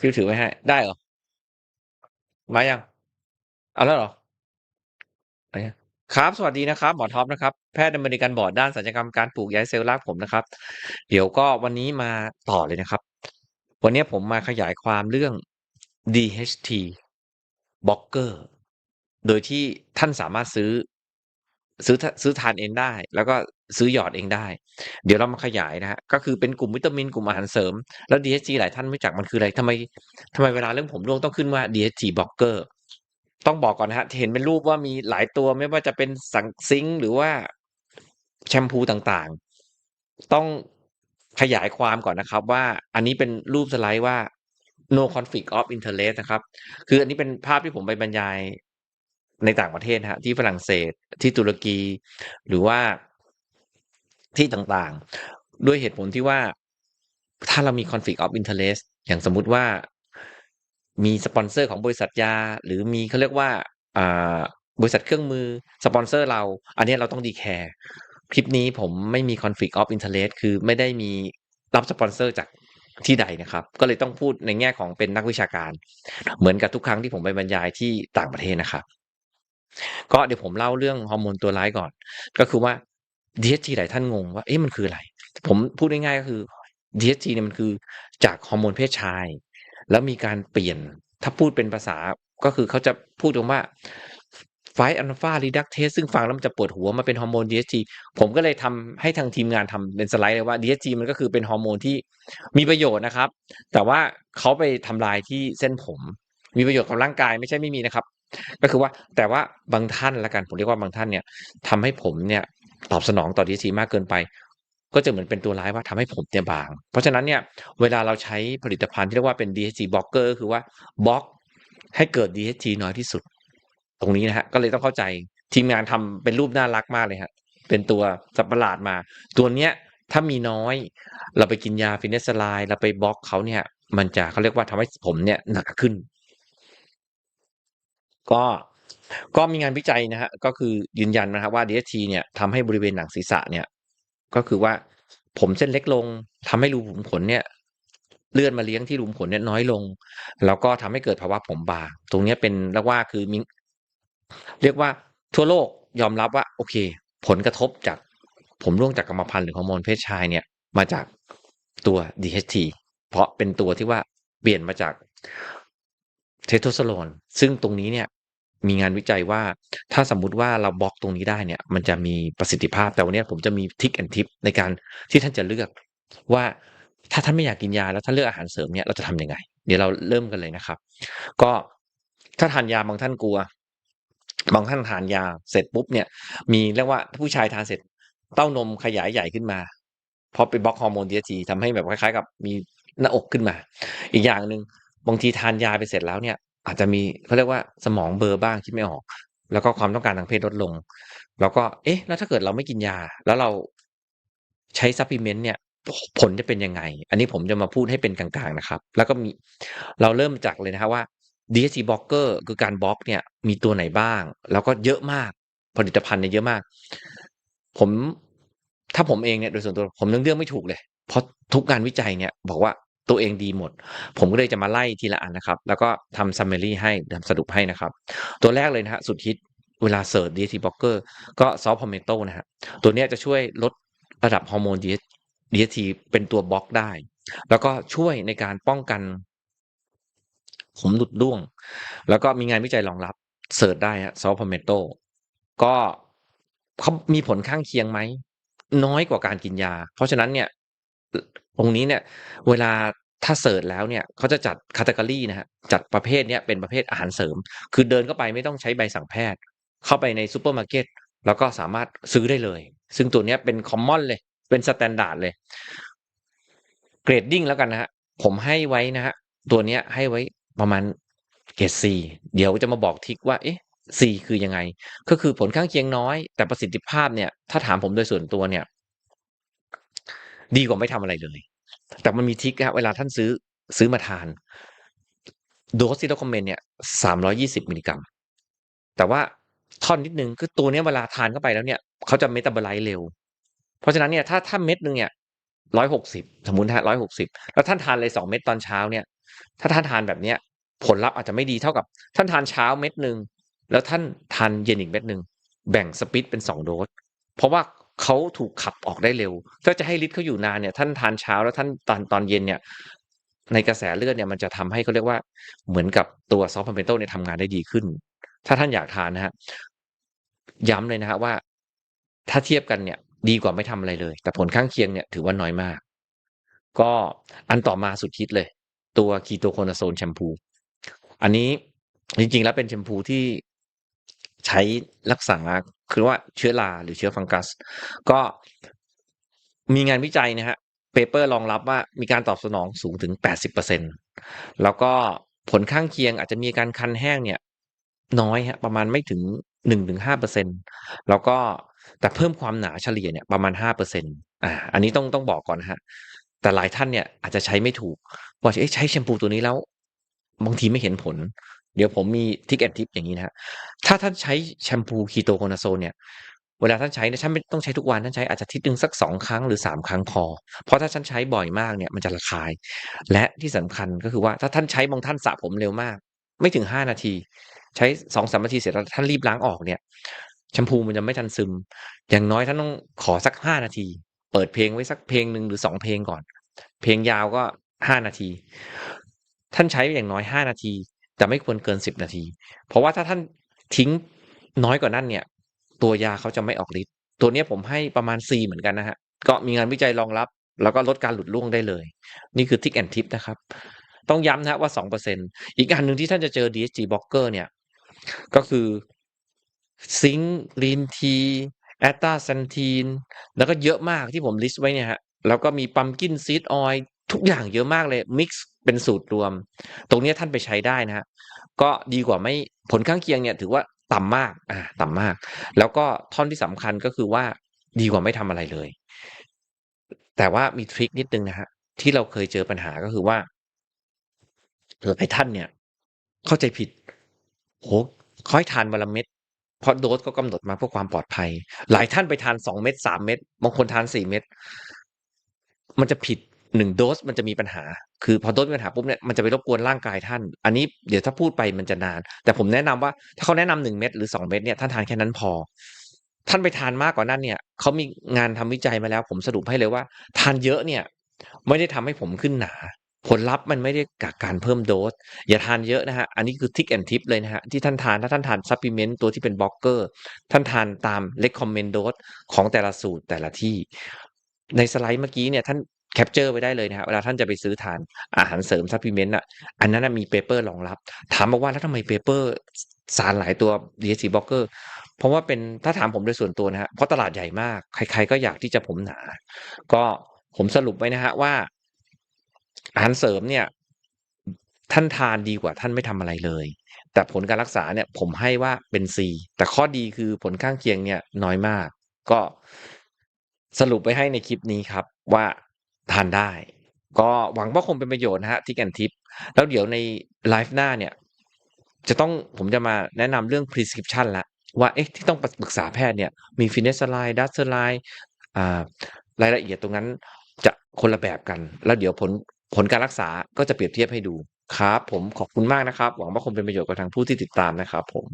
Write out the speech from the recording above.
ฟิวถือไว้ให้ ได้เหรอ?มายัง?เอาแล้วเหรอ?ไ?ครับ สวัสดีนะครับ หมอท็อปนะครับ แพทย์อเมริกันบอร์ดด้านศัลยกรรมการปลูกย้ายเซลล์รากผมนะครับ เดี๋ยวก็วันนี้มาต่อเลยนะครับ วันนี้ผมมาขยายความเรื่อง DHT Blocker โดยที่ท่านสามารถซื้อ ซื้อซื้อทานเองได้ แล้วก็ ซื้อหยอดเองได้ เดี๋ยวเรามาขยายนะครับก็คือเป็นกลุ่มวิตามินกลุ่มอาหารเสริม แล้ว DHT หลายท่านไม่จักมันคืออะไรทำไมทำไมเวลาเรื่องผมร่วงต้องขึ้นว่า DHT Blocker ต้องบอกก่อนนะครับเห็นเป็นรูปว่ามีหลายตัวไม่ว่าจะเป็นสังซิงหรือว่าแชมพูต่างๆ ต้องขยายความก่อนนะครับว่าอันนี้เป็นรูปสไลด์ว่า no conflict of interest นะครับ คืออันนี้เป็นภาพที่ผมไปบรรยายในต่างประเทศนะครับที่ฝรั่งเศสที่ตุรกี หรือว่า ที่ต่างๆ ด้วยเหตุผลที่ว่าถ้าเรามี conflict of interest อย่างสมมุติว่ามีสปอนเซอร์ของบริษัทยา หรือมีเขาเรียกว่าบริษัทเครื่องมือสปอนเซอร์เรา อันนี้เราต้อง declare คลิปนี้ผมไม่มี conflict of interest คือไม่ได้มีรับสปอนเซอร์จากที่ใดนะครับ ก็เลยต้องพูดในแง่ของเป็นนักวิชาการ เหมือนกับทุกครั้งที่ผมไปบรรยายที่ต่างประเทศนะครับ ก็เดี๋ยวผมเล่าเรื่องฮอร์โมนตัวร้ายก่อน ก็คือว่า DHT หลายท่านงงว่าเอ๊ะมันคืออะไร?ผมพูดง่ายๆก็คือ DHT เนี่ยมันคือจากฮอร์โมนเพศชาย แล้วมีการเปลี่ยนถ้าพูดเป็นภาษาก็คือเขาจะพูดตรงว่า5 alpha reductase ซึ่งฟังแล้วมันจะปวดหัวมาเป็นฮอร์โมน DHT ผมก็เลยทำให้ทางทีมงานทำเป็นสไลด์เลยว่า DHT มันก็คือเป็นฮอร์โมนที่มีประโยชน์นะครับ แต่ว่าเขาไปทำลายที่เส้นผม มีประโยชน์กับร่างกายไม่ใช่ไม่มีนะครับ ก็คือว่าแต่ว่าบางท่านล้วกันผมเรียกว่าบางท่านเนี่ยทำให้ผมเนี่ย ตอบสนองต่อ DHT มากเกินไป ก็จะเหมือนเป็นตัวร้ายว่าทำให้ผมเนี่ยบาง เพราะฉะนั้นเนี่ยเวลาเราใช้ผลิตภัณฑ์ที่เรียกว่าเป็น DHT Blocker คือว่าบล็อกให้เกิด DHT น้อยที่สุด ตรงนี้นะครับก็เลยต้องเข้าใจทีมงานทำเป็นรูปน่ารักมากเลยครับเป็นตัวสัตว์ประหลาดมา ตัวเนี้ยถ้ามีน้อย เราไปกินยา Finasteride เราไปบล็อกเขาเนี่ย มันจะเขาเรียกว่าทำให้ผมเนี่ยหนักขึ้น ก็ ก็มีงานวิจัยนะครับก็คือยืนยันนะครับว่า DHT เนี่ยทำให้บริเวณหนังศีรษะเนี่ยก็คือว่าผมเส้นเล็กลงทำให้รูขุมขนเนี่ย เลือดมาเลี้ยงที่รูขุมขนเนี่ยน้อยลง แล้วก็ทำให้เกิดภาวะผมบางตรงนี้เป็นเรียกว่าคือมีเรียกว่าทั่วโลกยอมรับว่า โอเค ผลกระทบจากผมร่วงจากกรรมพันธุ์หรือฮอร์โมนเพศชายเนี่ย มาจากตัว DHT เพราะเป็นตัวที่ว่าเปลี่ยนมาจาก Testosterone ซึ่งตรงนี้เนี่ย มีงานวิจัยว่า ถ้าสมมุติว่าเราบล็อกตรงนี้ได้เนี่ย มันจะมีประสิทธิภาพแต่วันนี้ผมจะมี Trick and Tip ในการที่ท่านจะเลือกว่าถ้าท่านไม่อยากกินยาแล้วท่านเลือกอาหารเสริมเนี่ยเราจะทำยังไง?เดี๋ยวเราเริ่มกันเลยนะครับ ก็ถ้าทานยาบางท่านกลัว บางท่านทานยาเสร็จปุ๊บเนี่ย มีเรียกว่าผู้ชายทานเสร็จเต้านมขยายใหญ่ขึ้นมาเพราะไปบล็อกฮอร์โมน DHT ทำให้แบบคล้ายๆ กับมีหน้าอกขึ้นมา อีกอย่างหนึ่งบางทีทานยาไปเสร็จแล้วเนี่ย อาจจะมีเขาเรียกว่าสมองเบลอบ้างคิดไม่ออก แล้วก็ความต้องการทางเพศลดลง แล้วก็ เอ๊ะ แล้วถ้าเกิดเราไม่กินยา แล้วเราใช้ Supplement เนี่ย ผลจะเป็นยังไง?อันนี้ผมจะมาพูดให้เป็นกลางๆนะครับ แล้วก็มีเราเริ่มจากเลยนะครับว่า DHT Blocker คือการบล็อกเนี่ย มีตัวไหนบ้าง แล้วก็เยอะมากผลิตภัณฑ์เนี่ยเยอะมาก ผมถ้าผมเองเนี่ยโดยส่วนตัวผมเลือกไม่ถูกเลย เพราะทุกงานวิจัยเนี่ย บอกว่า ตัวเองดีหมด ผมก็เลยจะมาไล่ทีละอันนะครับ แล้วก็ทำ summary ให้ทำสรุปให้นะครับ ตัวแรกเลยนะครับสุดฮิตเวลาเซิร์ช DHT Blocker ก็ Saw Palmetto นะครับตัวนี้จะช่วยลดระดับฮอร์โมน DHT เป็นตัวบล็อกได้ แล้วก็ช่วยในการป้องกันผมหลุดร่วง แล้วก็มีงานวิจัยรองรับเซิร์ชได้ครับ Saw Palmetto ก็เขามีผลข้างเคียงไหม?น้อยกว่าการกินยา เพราะฉะนั้นเนี่ย องนี้เนี่ย เวลาถ้าเซิร์ชแล้วเนี่ยเขาจะจัด category นะครับจัดประเภทเนี้ยเป็นประเภทอาหารเสริม คือเดินเข้าไปไม่ต้องใช้ใบสั่งแพทย์ เข้าไปในซูเปอร์มาร์เก็ตแล้วก็สามารถซื้อได้เลย ซึ่งตัวเนี้ยเป็นคอมมอนเลย เป็นสแตนดาร์ดเลย grading แล้วกันนะครับผมให้ไว้นะครับตัวเนี้ยให้ไว้ประมาณเกรด C เดี๋ยวจะมาบอกทิกว่าเอ๊ะ C คือยังไง?ก็คือผลข้างเคียงน้อย แต่ประสิทธิภาพเนี่ย ถ้าถามผมโดยส่วนตัวเนี่ย ดีกว่าไม่ทำอะไรเลย แต่มันมีทิกนะครับเวลาท่านซื้อซื้อมาทาน โดสที่ recommend เนี่ย320มิลลิกรัม แต่ว่าท่อนนิดนึงคือตัวเนี้ยเวลาทานเข้าไปแล้วเนี่ยเขาจะ metabolize เร็ว เพราะฉะนั้นเนี่ยถ้าถ้าเม็ดหนึ่งเนี่ย160สมมุตินะครับ160แล้วท่านทานเลย2เม็ดตอนเช้าเนี่ย ถ้าท่านทานแบบเนี้ยผลลัพธ์อาจจะไม่ดีเท่ากับ ท่านทานเช้าเม็ดหนึ่งแล้วท่านทานเย็นอีกเม็ดหนึ่งแบ่งสปิดเป็นสองโดสเพราะว่า เขาถูกขับออกได้เร็ว ถ้าจะให้ฤทธิ์เขาอยู่นานเนี่ย ท่านทานเช้าแล้วท่านตอนตอนเย็นเนี่ย ในกระแสเลือดเนี่ยมันจะทำให้เขาเรียกว่าเหมือนกับตัวซอฟต์พาเมโตเนี่ยทำงานได้ดีขึ้น ถ้าท่านอยากทานนะฮะย้ำเลยนะฮะว่า ถ้าเทียบกันเนี่ย ดีกว่าไม่ทำอะไรเลย แต่ผลข้างเคียงเนี่ยถือว่าน้อยมาก ก็อันต่อมาสุดฮิตเลย ตัวคีโตโคนาโซนแชมพู อันนี้จริงๆแล้วเป็นแชมพูที่ใช้รักษา คือว่าเชื้อราหรือเชื้อฟังกัส ก็มีงานวิจัยนะฮะเปเปอร์รองรับว่ามีการตอบสนองสูงถึง 80%แล้วก็ผลข้างเคียงอาจจะมีการคันแห้งเนี่ยน้อยฮะประมาณไม่ถึง 1-5%แล้วก็แต่เพิ่มความหนาเฉลี่ยเนี่ยประมาณ 5%อ่าอันนี้ต้องต้องบอกก่อนนะฮะแต่หลายท่านเนี่ยอาจจะใช้ไม่ถูกว่าใช้แชมพูตัวนี้แล้ว บางทีไม่เห็นผล เดี๋ยวผมมีทิกแอนทิปอย่างนี้นะฮะถ้าท่านใช้แชมพูคีโตโคนาโซนเนี่ยเวลาท่านใช้เนี่ยท่านไม่ต้องใช้ทุกวันท่านใช้อาจจะทิตย์หนึ่งสักสองครั้งหรือสามครั้งพอ เพราะถ้าท่านใช้บ่อยมากเนี่ยมันจะระคาย และที่สำคัญก็คือว่าถ้าท่านใช้บางท่านสระผมเร็วมาก ไม่ถึงห้านาที ใช้สองสามนาทีเสร็จแล้วท่านรีบล้างออกเนี่ยแชมพูมันจะไม่ทันซึม อย่างน้อยท่านต้องขอสักห้านาที เปิดเพลงไว้สักเพลงหนึ่งหรือสองเพลงก่อน เพลงยาวก็ห้านาที ท่านใช้อย่างน้อยห้านาที แต่ไม่ควรเกินสิบนาที เพราะว่าถ้าท่านทิ้งน้อยกว่านั้นเนี่ย ตัวยาเขาจะไม่ออกฤทธิ์ตัวนี้ผมให้ประมาณ C เหมือนกันนะฮะ ก็มีงานวิจัยรองรับ แล้วก็ลดการหลุดร่วงได้เลย นี่คือทิกแอนทิปนะครับ ต้องย้ำนะว่า 2%อีกอันหนึ่งที่ท่านจะเจอ DHG blocker เนี่ย ก็คือซิงค์ลีนทีแอตตาซันทีน แล้วก็เยอะมากที่ผมลิสต์ไว้เนี่ยฮะ แล้วก็มีปัมกินซีดออย ทุกอย่างเยอะมากเลยมิกซ์เป็นสูตรรวม ตรงนี้ท่านไปใช้ได้นะฮะก็ดีกว่าไม่ผลข้างเคียงเนี่ยถือว่าต่ำมากอ่าต่ำมาก แล้วก็ท่อนที่สำคัญก็คือว่าดีกว่าไม่ทำอะไรเลย แต่ว่ามีทริคนิดนึงนะฮะที่เราเคยเจอปัญหาก็คือว่าหลายท่านเนี่ย เข้าใจผิดโหคอยทานวันละเม็ดเพราะโดสก็กำหนดมาเพื่อความปลอดภัย หลายท่านไปทานสองเม็ดสามเม็ดบางคนทานสี่เม็ดมันจะผิด หนึ่งโดสมันจะมีปัญหา คือพอโดสมีปัญหาปุ๊บเนี่ยมันจะไปรบกวนร่างกายท่าน อันนี้เดี๋ยวถ้าพูดไปมันจะนาน แต่ผมแนะนำว่าถ้าเขาแนะนำหนึ่งเม็ดหรือสองเม็ดเนี่ยท่านทานแค่นั้นพอ ท่านไปทานมากกว่านั้นเนี่ยเขามีงานทำวิจัยมาแล้ว ผมสรุปให้เลยว่า ทานเยอะเนี่ย ไม่ได้ทำให้ผมขึ้นหนา ผลลัพธ์มันไม่ได้กับการเพิ่มโดส อย่าทานเยอะนะฮะ อันนี้คือทิกแอนทิปเลยนะฮะที่ท่านทานถ้าท่านทานซัพพลีเมนต์ตัวที่เป็นบล็อกเกอร์ ท่านทานตามเลคคอมเมนโดสของแต่ละสูตรแต่ละที่ในสไลด์เมื่อกี้เนี่ยท่าน แคปเจอร์ไว้ได้เลยนะฮะเวลาท่านจะไปซื้อทานอาหารเสริมซัพพลีเมนต์อะอันนั้นมีเปเปอร์รองรับ ถามมาว่าแล้วทำไมเปเปอร์สารหลายตัว DHC บล็อกเกอร์เพราะว่าเป็นถ้าถามผมโดยส่วนตัวนะฮะเพราะตลาดใหญ่มาก ใคร ๆ ก็อยากที่จะผมหนา ก็ผมสรุปไว้นะฮะว่า อาหารเสริมเนี่ย ท่านทานดีกว่าท่านไม่ทำอะไรเลย แต่ผลการรักษาเนี่ยผมให้ว่าเป็น C แต่ข้อดีคือผลข้างเคียงเนี่ยน้อยมาก ก็สรุปไปให้ในคลิปนี้ครับ ว่า ทานได้ ก็หวังว่าคงเป็นประโยชน์นะฮะที่แอนทิป แล้วเดี๋ยวในไลฟ์หน้าเนี่ย จะต้องผมจะมาแนะนำเรื่อง prescription ละว่าเอ๊ะที่ต้องปรึกษาแพทย์เนี่ยมีฟินเนสไลด์ดัสเซอร์ไลด์รายละเอียดตรงนั้นจะคนละแบบกัน แล้วเดี๋ยวผลผลการรักษาก็จะเปรียบเทียบให้ดูครับ ผมขอบคุณมากนะครับ หวังว่าคงเป็นประโยชน์กับทางผู้ที่ติดตามนะครับผม